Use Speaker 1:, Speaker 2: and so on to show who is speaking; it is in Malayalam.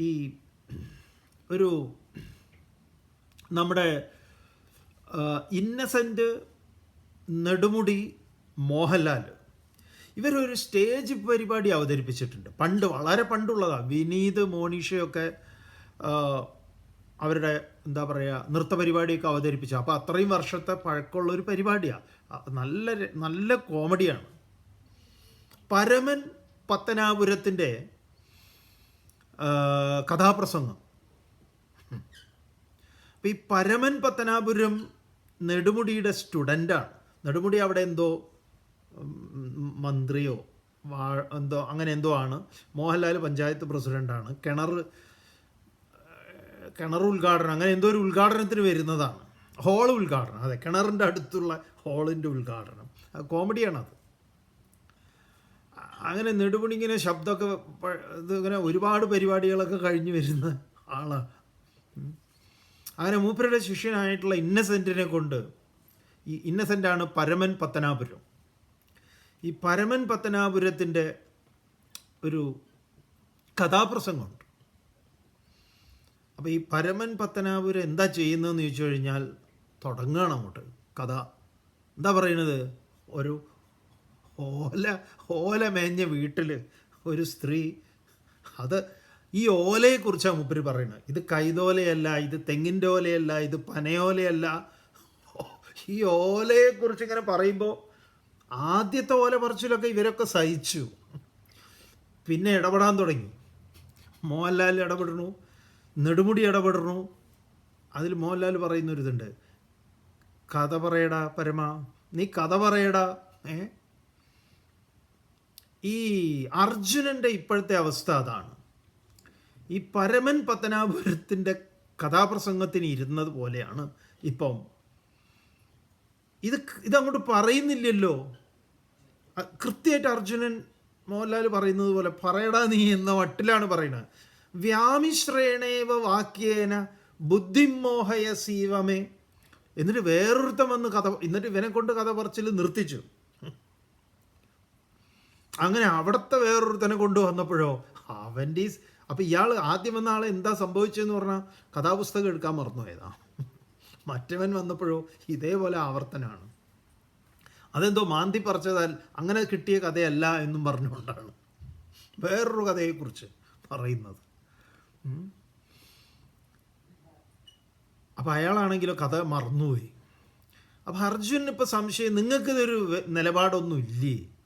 Speaker 1: ഈ ഒരു നമ്മുടെ ഇന്നസെന്റ് നെടുമുടി മോഹൻലാൽ. ഇവരൊരു സ്റ്റേജ് പരിപാടി അവതരിപ്പിച്ചിട്ടുണ്ട്. പണ്ട് വളരെ പണ്ടുള്ളതാണ് വിനീത് മോണീഷയൊക്കെ അവരുടെ എന്താ പറയുക നൃത്ത പരിപാടിയൊക്കെ അവതരിപ്പിച്ചു. അപ്പോൾ അത്രയും വർഷത്തെ പഴക്കമുള്ള ഒരു പരിപാടിയാണ് നല്ല നല്ല കോമഡിയാണ് പരമൻ പത്തനാപുരത്തിന്റെ കഥാപ്രസംഗം. അപ്പം ഈ പരമൻ പത്തനാപുരം നെടുമുടിയുടെ സ്റ്റുഡന്റാണ് നെടുമുടി അവിടെ എന്തോ മന്ത്രിയോ എന്തോ അങ്ങനെ എന്തോ ആണ്. മോഹൻലാൽ പഞ്ചായത്ത് പ്രസിഡന്റാണ് കിണർ കിണർ ഉദ്ഘാടനം അങ്ങനെ എന്തോ ഒരു ഉദ്ഘാടനത്തിന് വരുന്നതാണ്. ഹോൾ ഉദ്ഘാടനം അതെ കിണറിന്റെ അടുത്തുള്ള ഹോളിന്റെ ഉദ്ഘാടനം. കോമഡിയാണത്. അങ്ങനെ നെടുപണിങ്ങനെ ശബ്ദമൊക്കെ ഇങ്ങനെ ഒരുപാട് പരിപാടികളൊക്കെ കഴിഞ്ഞു വരുന്ന ആളാണ് അങ്ങനെ മൂപ്പരുടെ ശിഷ്യനായിട്ടുള്ള ഇന്നസെന്റിനെ കൊണ്ട് ഈ ഇന്നസെന്റാണ് പരമൻ പത്തനാപുരം. ഈ പരമൻ പത്തനാപുരത്തിന്റെ ഒരു കഥാപ്രസംഗമുണ്ട്. അപ്പോൾ ഈ പരമൻ പത്തനാപുരം എന്താ ചെയ്യുന്നതെന്ന് ചോദിച്ചു കഴിഞ്ഞാൽ തുടങ്ങുകയാണ് അങ്ങോട്ട്. കഥ. എന്താ പറയുന്നത്? ഒരു ഓല ഓല മേഞ്ഞ വീട്ടിൽ ഒരു സ്ത്രീ. അത് ഈ ഓലയെക്കുറിച്ചാണ് മുപ്പര് പറയുന്നത് ഇത് കൈതോലയല്ല ഇത് തെങ്ങിന്റെ ഓലയല്ല ഇത് പനയോലയല്ല. ഈ ഓലയെക്കുറിച്ച് ഇങ്ങനെ പറയുമ്പോൾ ആദ്യത്തെ ഓല പറിച്ചിലൊക്കെ ഇവരൊക്കെ സഹിച്ചു. പിന്നെ ഇടപെടാൻ തുടങ്ങി. മോഹൻലാൽ ഇടപെടണു നെടുമുടി ഇടപെടണു അതിൽ മോഹൻലാൽ പറയുന്നൊരിതുണ്ട്. കഥ പറയടാ പരമ നീ കഥ പറയടാ ഏ? ഈ അർജുനന്റെ ഇപ്പോഴത്തെ അവസ്ഥ അതാണ്. ഈ പരമൻ പത്തനാപുരത്തിന്റെ കഥാപ്രസംഗത്തിന് ഇരുന്നത് പോലെയാണ് ഇപ്പം. ഇത് ഇതങ്ങോട്ട് പറയുന്നില്ലല്ലോ. കൃത്യമായിട്ട് അർജുനൻ മോഹൻലാൽ പറയുന്നത് പോലെ പറയടാ നീ എന്ന വട്ടിലാണ് പറയുന്നത്. വ്യാമിശ്രേണേവ വാക്യേന ബുദ്ധിമോഹയ സീവമേ എന്നിട്ട് വേറൊരുത്തം വന്ന് കഥ എന്നിട്ട് ഇവനെ കൊണ്ട് കഥ പറച്ചിൽ നിർത്തിച്ചു. അങ്ങനെ അവിടുത്തെ വേറൊരുത്തനെ കൊണ്ടുവന്നപ്പോഴോ? അവന്റെ അപ്പം ഇയാൾ ആദ്യം വന്ന ആളെ എന്താ സംഭവിച്ചതെന്ന് പറഞ്ഞാൽ കഥാപുസ്തകം എടുക്കാൻ മറന്നുപോയതാ മറ്റവൻ വന്നപ്പോഴോ ഇതേപോലെ ആവർത്തനമാണ് അതെന്തോ മാന്തി പറിച്ചതാൽ അങ്ങനെ കിട്ടിയ കഥയല്ല എന്നും പറഞ്ഞുകൊണ്ടാണ്. വേറൊരു കഥയെക്കുറിച്ച് പറയുന്നത്. അപ്പം അയാളാണെങ്കിലോ കഥ മറന്നുപോയി. അപ്പം അർജുൻ ഇപ്പം സംശയം നിങ്ങൾക്കിതൊരു നിലപാടൊന്നും ഇല്ലേ